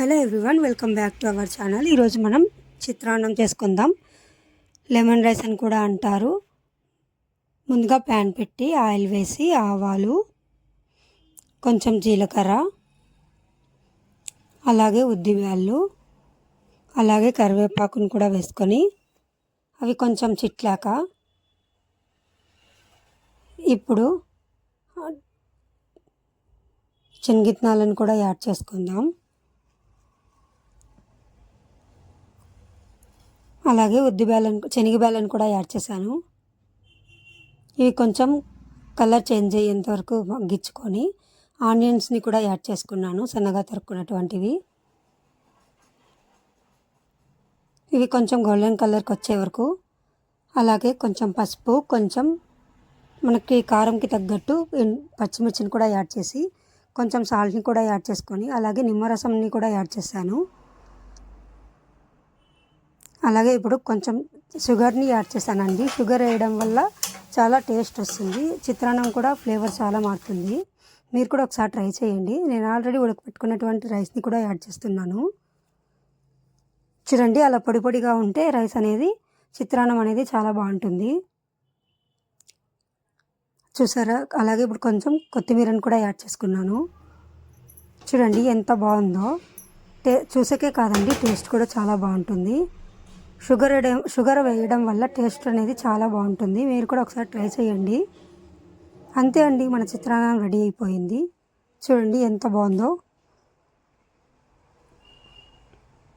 Hello everyone welcome back to our channel. ఈరోజు మనం చిత్రాన్నం చేసుకుందాం. లెమన్ రైస్ అని కూడా అంటారు. ముందుగా ప్యాన్ పెట్టి ఆయిల్ వేసి ఆవాలు కొంచెం జీలకర్ర అలాగే ఉద్దివ్యాళ్ళు అలాగే కరివేపాకును కూడా వేసుకొని అవి కొంచెం చిట్లాక ఇప్పుడు శనగిత్తనాలను కూడా యాడ్ చేసుకుందాం. అలాగే ఉద్ది బేలను శనగ బేలను కూడా యాడ్ చేశాను. ఇవి కొంచెం కలర్ చేంజ్ అయ్యేంత వరకు మగ్గించుకొని ఆనియన్స్ని కూడా యాడ్ చేసుకున్నాను సన్నగా తరుక్కున్నటువంటివి. ఇవి కొంచెం గోల్డెన్ కలర్కి వచ్చే వరకు అలాగే కొంచెం పసుపు కొంచెం మనకి కారంకి తగ్గట్టు పచ్చిమిర్చిని కూడా యాడ్ చేసి కొంచెం సాల్ట్ని కూడా యాడ్ చేసుకొని అలాగే నిమ్మరసంని కూడా యాడ్ చేశాను. అలాగే ఇప్పుడు కొంచెం షుగర్ని యాడ్ చేశానండి. షుగర్ వేయడం వల్ల చాలా టేస్ట్ వస్తుంది. చిత్రాన్నం కూడా ఫ్లేవర్ చాలా మారుతుంది. మీరు కూడా ఒకసారి ట్రై చేయండి. నేను ఆల్రెడీ ఉడకపెట్టుకున్నటువంటి రైస్ని కూడా యాడ్ చేస్తున్నాను. చూడండి అలా పొడి పొడిగా ఉంటే రైస్ అనేది చిత్రాన్నం అనేది చాలా బాగుంటుంది. చూసారా? అలాగే ఇప్పుడు కొంచెం కొత్తిమీరని కూడా యాడ్ చేసుకున్నాను. చూడండి ఎంత బాగుందో. టే చూసకే కాదండి టేస్ట్ కూడా చాలా బాగుంటుంది. షుగర్ షుగర్ వేయడం వల్ల టేస్ట్ అనేది చాలా బాగుంటుంది. మీరు కూడా ఒకసారి ట్రై చేయండి. అంతే అండి మన చిత్రాన్నం రెడీ అయిపోయింది. చూడండి ఎంత బాగుందో.